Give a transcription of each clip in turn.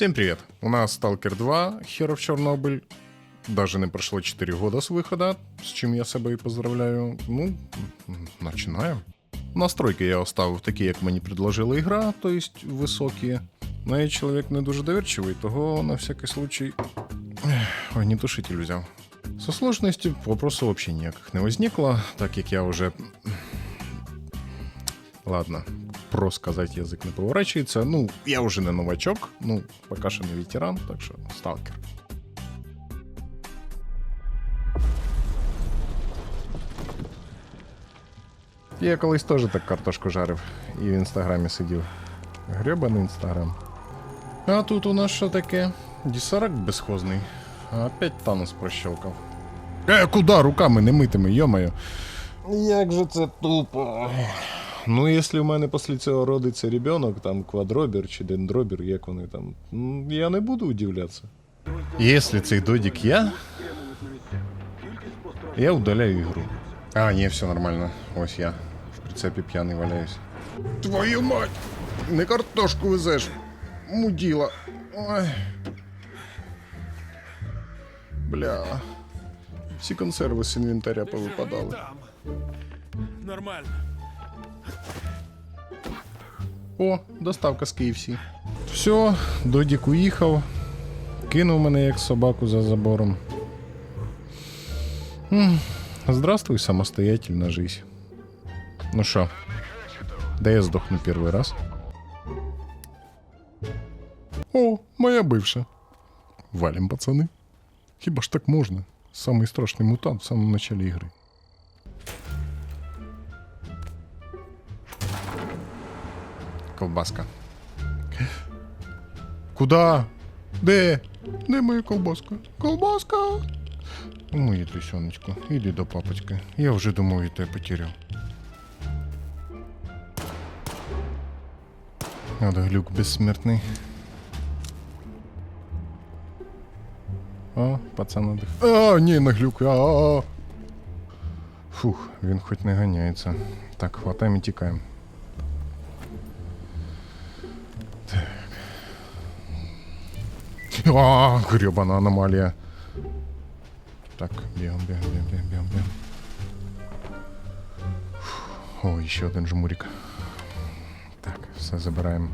Всем привет! У нас Stalker 2, Hero в Чернобыль. Даже не прошло 4 года с выхода, с чем я себе і поздравляю. Ну, начинаем. Настройки я оставив такі, як мені предложила ігра, то есть високі. Ну, я чоловік не дуже довірчивий, того на всякий случай огнетушитель взяв. Со сложностью вопросу вообще ніяких не возникло, так як я вже. Ладно, про сказать язик не поворачується. Ну, я вже не новачок, ну, поки що не ветеран, так що сталкер. Я колись теж так картошку жарив і в інстаграмі сидів. Гребаний інстаграм. А тут у нас що таке? Дісарак безхозний. Опять Танос прощелкав. Е, куди руками не митими, йомаю. Як же це тупо. Ну, якщо в мене після цього родиться ребенок, там квадробір чи дендробір, як вони там, я не буду удивлятися. Якщо цей додік я, я удаляю ігру. А, ні, все нормально. Ось я. В прицепі п'яний валяюсь. Твою мать! Не картошку везеш. Муділа. Ой. Бля. Всі консерви з інвентаря повипадали. Нормально. О, доставка з KFC. Все, Додік уїхав. Кинув мене як собаку за забором. Здравствуй, самостоятельно жизнь. Ну що, де я здохну перший раз? О, моя бивша. Валим, пацани. Хіба ж так можна? Самий страшний мутант в самому началі ігри. Колбаска. Куда? Де? Де моя колбаска? Колбаска! Моє трясеночко, іди до папочки. Я вже думав, я тебе потеряв. Надо глюк безсмертний. О, пацан надих. А, ні, на глюк. А, а. Фух, він хоч не ганяється. Так, хватаємо і тікаємо. А, гребана аномалія. Так, бігом, бігом, бігом, бігом, бігом, бігом. Фух, О, ще один жмурик. Так, все забираємо.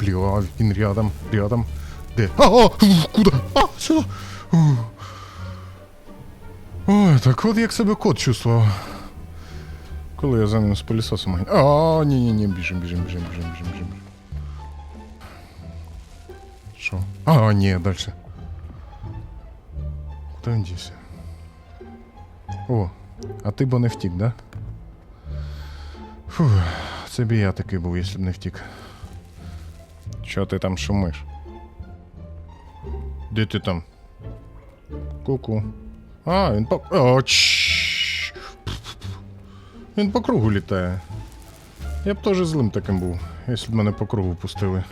Бля, він рядом, рядом. Де? А, а, фу, куди? А, сюди. Ух. Ой, так от як себе кот чувствував. Коли я за ним з пилісосом ганяв. А, ні, ні, ні, біжим, біжим, біжим, біжим, біжим, біжим. Що? А, ні, дальше. Куди він дівся? О, а ти бо не втік, да? Фух, це б я такий був, якщо б не втік. Що ти там шумиш? Де ти там? Ку-ку. А, він по. О. Він по кругу літає. Я б теж злим таким був, якщо б мене по кругу пустили.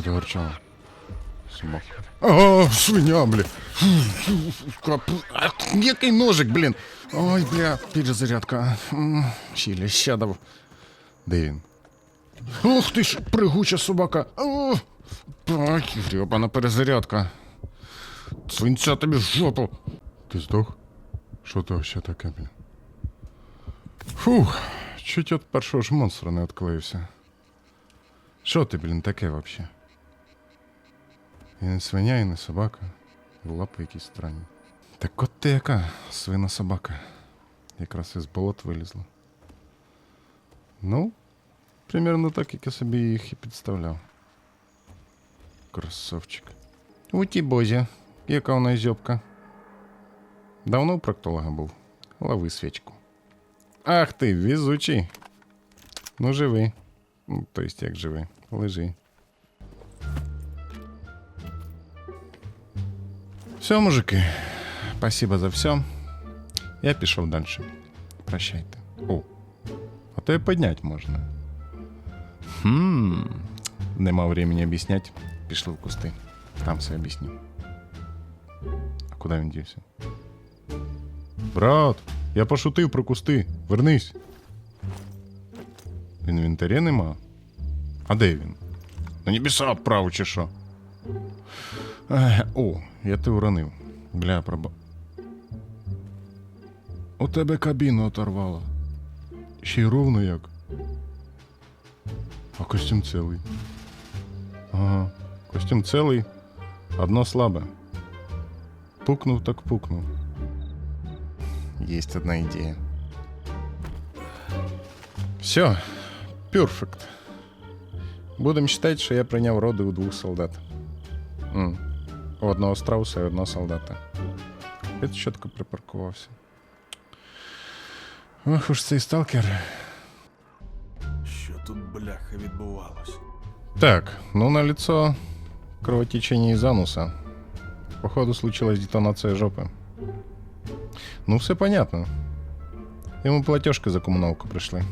Що ти горчала? Собака. О, свиня, бля. А, Який ножик, блін. Ой, бля, перезарядка. М, Чилі, щадав. Де він? Ух ти ж, пригуча собака. О, Ай, гребана перезарядка. Свинця тобі в жопу. Ти здох? Що то ще таке, блін? Фух, чуть от першого ж монстра не відклеївся. Що ти, блін, таке вообще? І не свиня, і не собака. Лапи якісь странні. Так от ти яка свина собака. Якраз із болот вилізла. Ну, примерно так, як я собі їх і підставляв. Красавчик. У ті бозі, яка вона зьобка. Давно у проктолога був. Лови свічку. Ах ти, везучий. Ну, живи. Ну, то есть як живи. Лежи. Все, мужики. Спасибо за все. Я пішов далі. Прощайте. О. А то і підняти можна. Хм. Нема времени объяснять. Пішли в кусти. Там все об'ясню. А куди він дівся? Брат, я пошутив про кусти. Вернись. В інвентарі нема. А де він? На небеса відправу чи що? О, я ти уронив. Бля, проба. У тебе кабіну оторвало. Ще й ровно як. А костюм цілий. Ага, костюм цілий, одно слабе. Пукнув так пукнув. Есть одна идея. Все, перфект. Будемо считать, що я прийняв роди у двох солдат. М. У одного страуса і одного солдата. Я чітко припаркувався. Ох уж цей сталкер. Що тут бляха відбувалось? Так, ну на лицо кровотечение из ануса. Походу случилась детонация жопы. Ну, все понятно. Ему платежка за коммуналку пришли.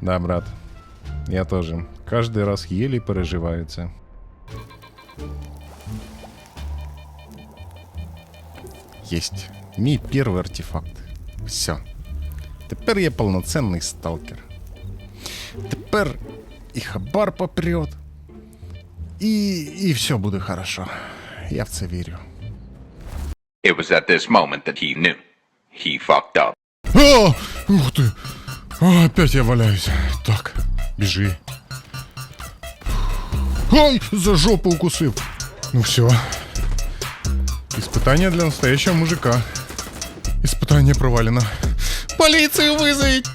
Да, брат. Я тоже. Каждый раз еле переживается. Есть. Мій первый артефакт. Все. Тепер я повноцінний сталкер. Тепер і хабар попрет. І, і все буде хорошо. Я в це вірю. It was at this moment that he knew. He fucked up. О, ух ты! О, опять я валяюсь. Так, біжи. Ой, за жопу укусив. Ну все. Испытание для настоящего мужика. Испытание провалено. Полицию вызовить!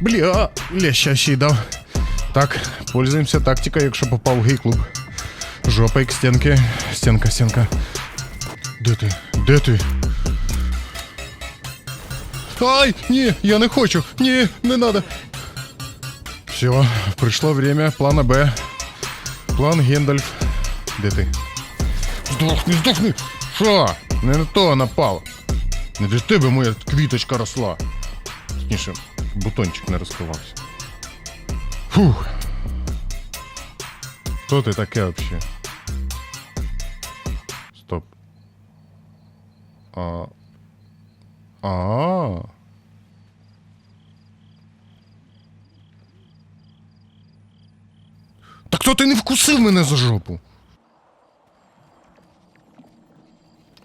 Бля, лящащий дав. Так, пользуємося тактикою, якщо попав в гей-клуб. Жопа к стенки. Стенка, стенка. Де ти? Де ти? Ай, ні, я не хочу. Ні, не надо. Все, прийшло время плана Б. План Гендальф. Де ти? Здохни, здохни! Що? Не на то напав. Не для тебе моя квіточка росла. Точніше, бутончик не розкривався. Фух. Хто ти таке вообще? Стоп. А. А. Так то ти не вкусив мене за жопу.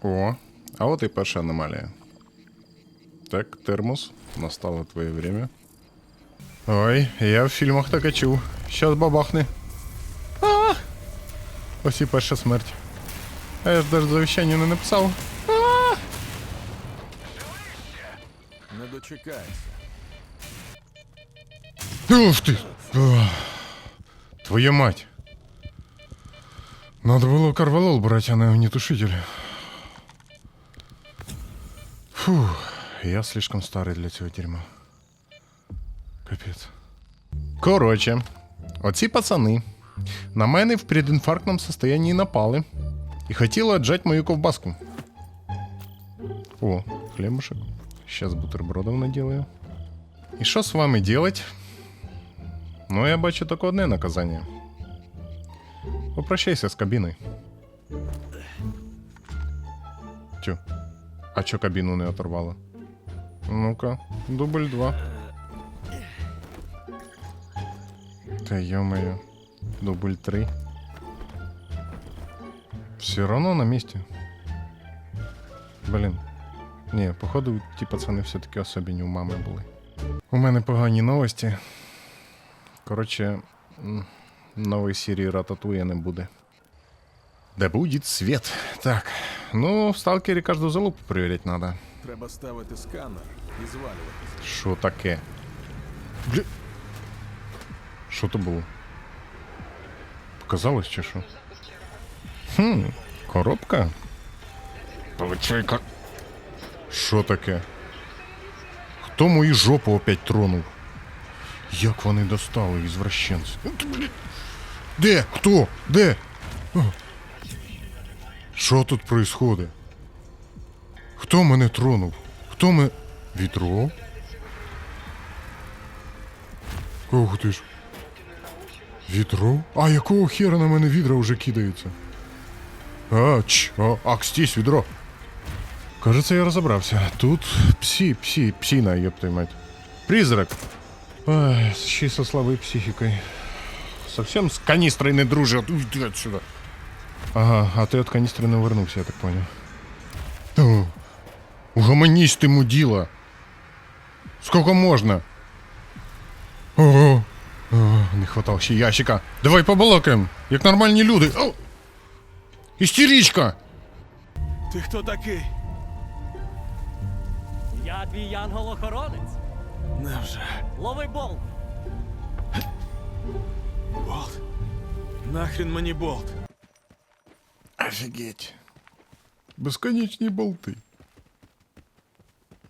О, а от і перша аномалія. Так, термос, настало твоє время. Ой, я в фільмах таке чув. Щас бабахне. А! Ось і перша смерть. А я ж даже завіщання не написав. Не дочекайся. Ух ты! Ох. Твою мать! Надо было карвалол брать, а не огнетушитель. Фух, я слишком старый для цього дерьма. Капець. Короче, оці пацани на мене в предінфарктному состоянии напали і хотіли отжать мою ковбаску. О, хлебушек. Сейчас бутербродов наделаю. І що з вами делать? Ну, я бачу тільки одне наказання. Попрощайся з кабіною. Тю. А чо кабіну не оторвало? Ну-ка, дубль два. Та ё-моё. Дубль три. Все равно на месте. Блін. Ні, походу, ті пацани все-таки особені у мами були. У мене погані новості. Коротше, нової серії Рататуя не буде. Да будет свет. Так, ну, в сталкері кожну залупу перевіряти треба. Треба ставити сканер і звалюватися. Що таке? Бля... Що то було? Показалось чи що? Хм, коробка? Получайка. Що таке? Хто мою жопу опять тронув? Як вони достали, ізвращенці? Блін. Де? Хто? Де? Що тут происходит? Хто мене тронув? Хто мене... Вітро? Ох ти ж. Відро? А якого хера на мене відра вже кидається? А, ч, а, ак, стись, відро. Кажется, я розібрався. Тут псі, псі, псіна, ёптой мать. Призрак. Ой, ще со слабой психикой. Совсем с канистрой не дружит. Уйди отсюда. Ага, а ты от канистры не вернувся, я так понял. О, угомонись ты, мудила. Сколько можно? Ого. О, не хватало ще ящика. Давай побалакаємо, як нормальні люди. О! Істеричка! Ти хто такий? Я твій янгол-охоронець. Невже? Лови болт. Болт. Нахрін мені болт. Офігеть. Безконечні болти.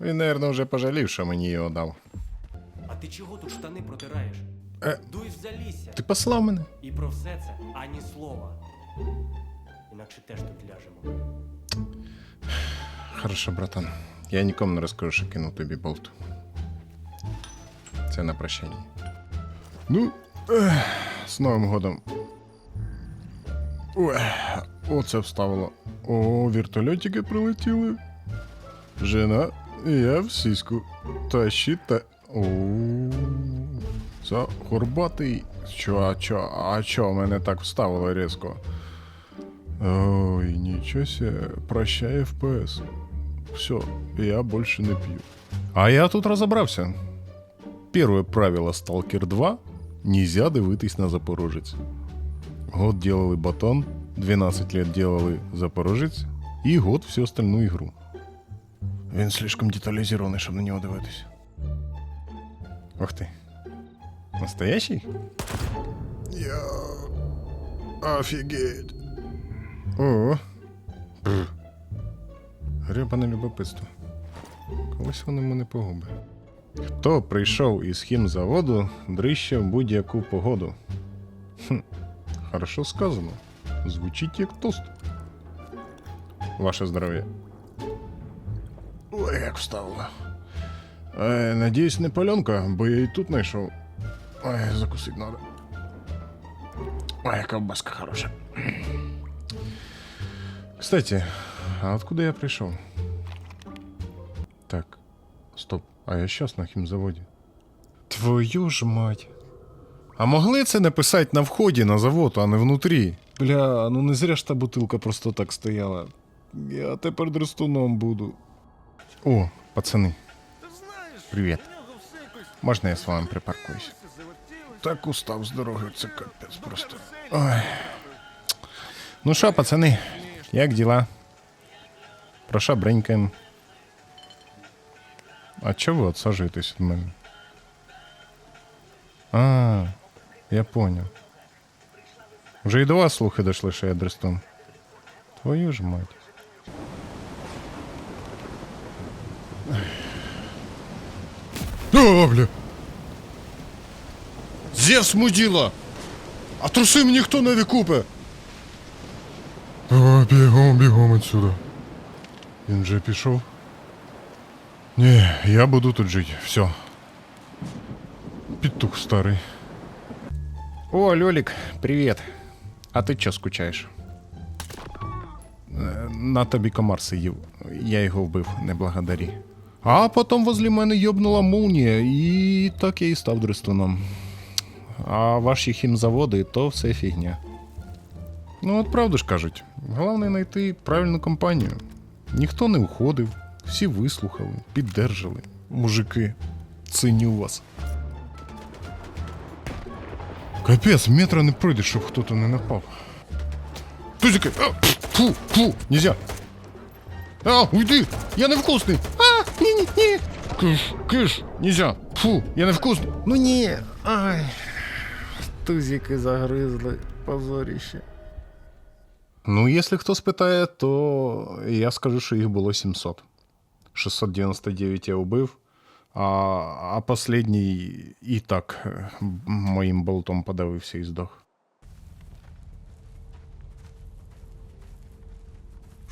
Він, наверное, вже пожалів, що мені його дав. А ти чого тут штани протираєш? Е. Дуй в залісся. Ти послав мене? І про все це ані слова. Інакше теж тут ляжемо. Хорошо, братан. Я нікому не розкажу, що кинув тобі болт. Це на прощання. Ну, ех, з Новим годом. Ой, оце вставило. О, вертольотики прилетіли. Жена, я в сіську. Та щита. О, це горбатий. Чо, а чо, а чо мене так вставило різко? Ой, ничего себе, прощай ФПС. Все, я больше не пью. А я тут разобрался. Первое правило Stalker 2 – нельзя дивитись на Запорожець. Год делали батон, 12 лет делали Запорожець і год всю остальну ігру. Він слишком деталізований, щоб на нього дивитись. Ух ти. Настоящий? Я... Офігеть. О. Брr. Гребане любопитство. Колись воно мене погубить. Хто прийшов із хімзаводу, дрище в будь-яку погоду. Хм, хорошо сказано. Звучить як тост. Ваше здоров'я. Ой, як вставило. Е, надіюсь, не паленка, бо я і тут знайшов. Ой, закусити надо. Ой, ковбаска хороша. Кстати, а откуда я пришел? Так, стоп, а я сейчас на хімзаводі. Твою ж мать. А могли це написати на вході на завод, а не внутрі? Бля, ну не зря ж та бутилка просто так стояла. Я тепер дрестуном буду. О, пацани. Привіт. Можна я з вами припаркуюсь? Так устав з дороги, це капець просто. Ой. Ну що, пацани, як діла? Про що бренькаємо? А чого ви отсаджуєтесь від мене? А, я понял. Вже і до вас слухи дійшли, що я дрестун. Твою ж мать. О, бля! Зевс мудила! А труси мені хто не викупе? О, бігом, бігом отсюда. Він вже пішов? Ні, я буду тут жити, все. Петух старий. О, Лёлик, привет. А ти чо скучаєш? Е, На тобі комар сидів. Я його вбив, не благодарі. А потім возле мене йобнула молнія, і так я і став дрестуном. А ваші хімзаводи то все фігня. Ну, от правду ж кажуть, головне знайти правильну компанію. Ніхто не уходив, всі вислухали, піддержали. Мужики, ценю вас. Капець, метра не пройде, щоб хто-то не напав. Тузики! Фу, фу, нельзя. А, уйди! Я невкусний! А, ні, ні, ні! Киш, киш, нельзя! Фу, я невкусний! Ну ні! Ай. Тузики загризли, позоріще. Ну, якщо хто спитає, то я скажу, що їх було 700. 699 я убив, а, а последній і так е, моїм болтом подавився і здох.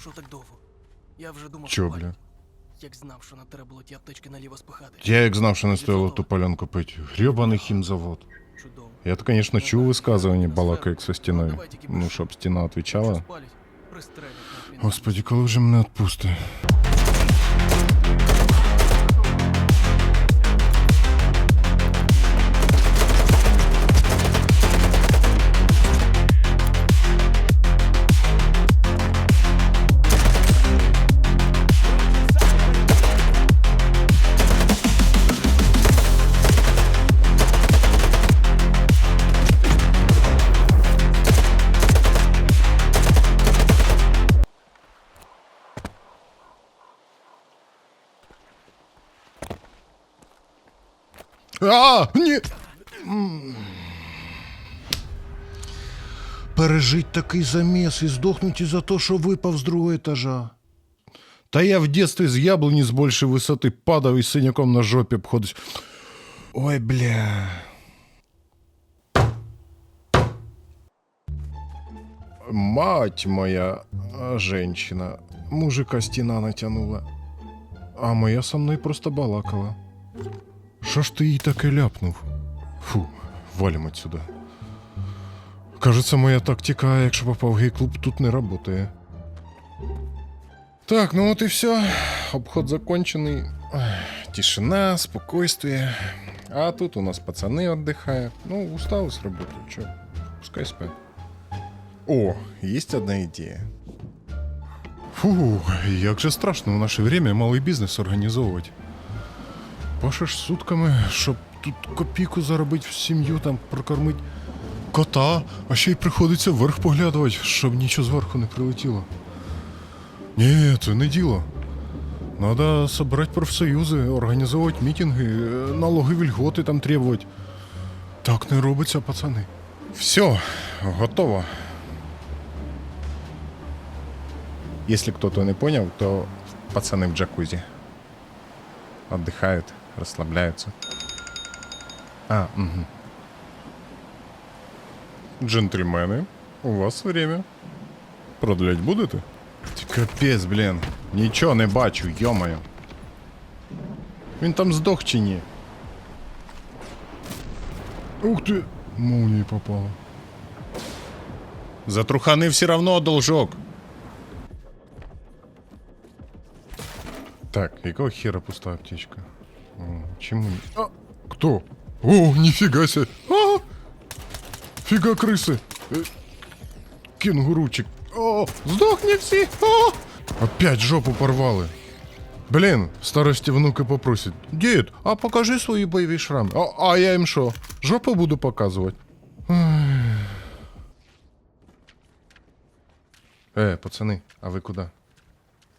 Що так довго? Я вже думав, Чо, бля? Як знав, що не треба було ті аптечки наліво спихати. Я як знав, що не стоило ту паленку пить. Гребаний хімзавод. Чудово. Я-то, конечно, чув висказування балака як со стіною. Ну, щоб стіна нахрін. Господи, коли вже мене відпусти? А, ні. М. Пережить такий заміс і здохнуть із-за того, що випав з другого етажа. Та я в дитинстві з яблуні з більшої висоти падав і з синяком на жопі обходить. Ой, бля. Мать моя а, женщина. Мужика стіна натягнула. А моя со мною просто балакала. Що ж ти їй таке ляпнув? Фу, валим отсюда. Кажется, моя тактика, якщо попав в гей-клуб, тут не работає. Так, ну от і все. Обход закончений. Ах, Тишина, спокойствие. А тут у нас пацаны отдыхают. Ну, устал с работы, чё? Пускай спят. О, есть одна идея. Фу, як же страшно в наше время малий бізнес організовувати. Пашеш сутками, щоб тут копійку заробити в сім'ю, там прокормити кота, а ще й приходиться вверх поглядувати, щоб нічого зверху не прилетіло. Ні, це не діло. Надо собрать профсоюзи, організовувати мітинги, налоги льготи там требувати. Так не робиться, пацани. Все, готово. Если кто-то не понял, то пацаны в джакузи. Отдыхают, расслабляются. А, угу. Джентльмены, у вас время. Продлять будете? Ти Капець, блін. Нічого не бачу, йомаю. Він там здох чи ні? Ух ти! Молнія попала. Затрухани все равно должок. Так, якого хера пуста аптечка? О, чему? не- А, кто? О, нифига себе! А! Фига крысы! Э, Кенгуручик. О, сдохни все! А! Опять жопу порвали. Блін, в старості внуки попросять. Дід, а покажи свої бойові шрами. А, а я їм що? Жопу буду показувати. Ай. Е, пацани, а ви куди?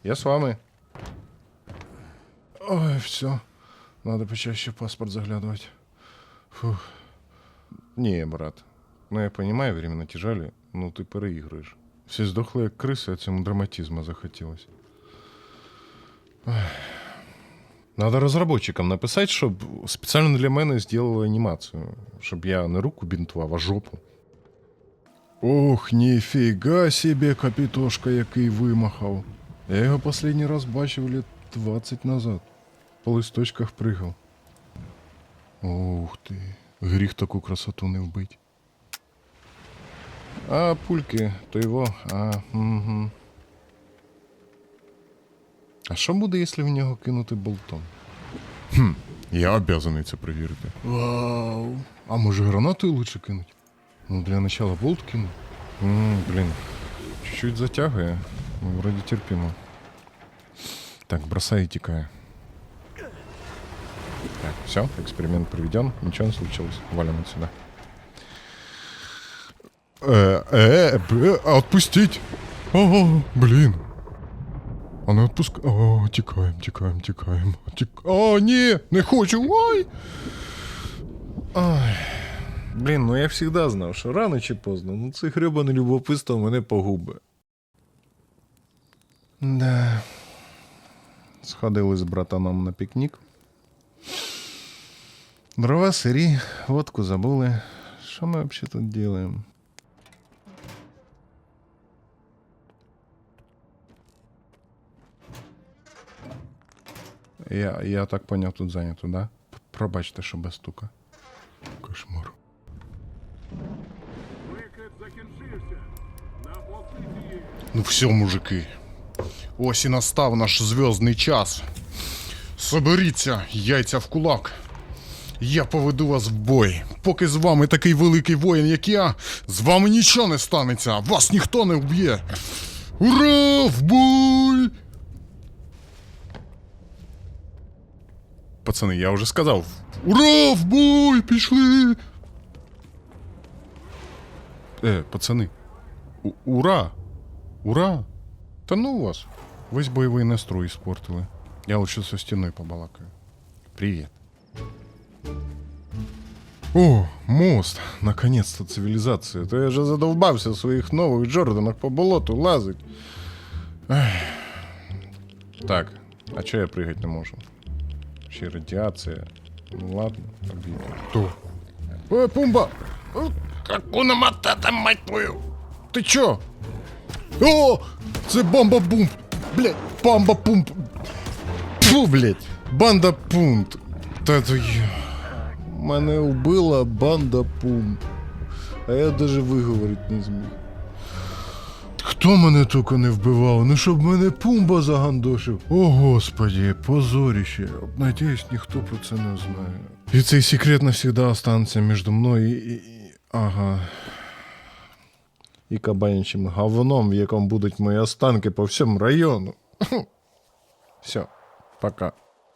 Я з вами. Ой, все. Надо почаще в паспорт заглядывать. Фух. Не, брат. Ну я понимаю, времена тяжелі, ну ти переігруєш. Всі здохли як криси, а цьому драматизму захотілось. Ой. Надо разработчикам написати, щоб спеціально для мене зробили анімацію. Щоб я не руку бінтував, а жопу. Ох, ніфіга себе, капітошка, який вимахав. Я його останній раз бачив літ 20 назад. По листочках пригав. Ух ти. Гріх таку красоту не вбить. А пульки, то його. А, угу. А що буде, якщо в нього кинути болтом? Хм, я обязаний це перевірити. Вау. А може гранатою лучше кинуть? Ну, для начала болт кину. М, блін. Чуть-чуть затягує. Ну, вроде терпимо. Так, бросай и тикая. Так, все, эксперимент проведен, ничего не случилось. Валим отсюда. Э, э, б- отпустить! О, блин. А не отпуск... О, тікаємо, тікаємо, тікаємо. Тік... О, ні, не хочу, ой! Ой. Блін, ну я завжди знав, що рано чи поздно, ну це гребане любопитство мене погубить. Да. Сходили з братаном на пікнік. Дрова сирі, водку забули. Що ми взагалі тут робимо? Я, я так поняв, тут зайнято, да? Пробачте, що без стука. Кошмар. Ну все, мужики. Ось і настав наш зв'язний час. Соберіться, яйця в кулак. Я поведу вас в бой. Поки з вами такий великий воїн, як я, з вами нічого не станеться, вас ніхто не вб'є. Ура! В бой! Пацани, я вже сказав. Ура! В бой! Пішли! Е, пацани. У- ура! Ура! Та ну вас. Весь бойовий настрой испортили. Я лучше со стіною побалакаю. Привіт. О, мост. Наконец-то цивілізація. То я вже задовбався в своїх нових Джорданах по болоту лазить. Ех. Так, а чого я пригати не можу? Ще радіація. Ну ладно, обійду. То. Ой, пумба! Какуна матата, мать твою! Ти чо? О! Це бомба бум! Блять, бомба пумп! Фу, блять! Банда пункт! Та то я... Мене вбила банда пумп. А я даже виговорити не зміг. Хто мене тільки не вбивав? Ну щоб мене пумба загандошив. О господі, позоріще. Надіюсь, ніхто про це не знає. І цей секрет навсегда останеться між мною і. і- Ага. І кабанячим говном, в якому будуть мої останки по всьому району. Все, пока.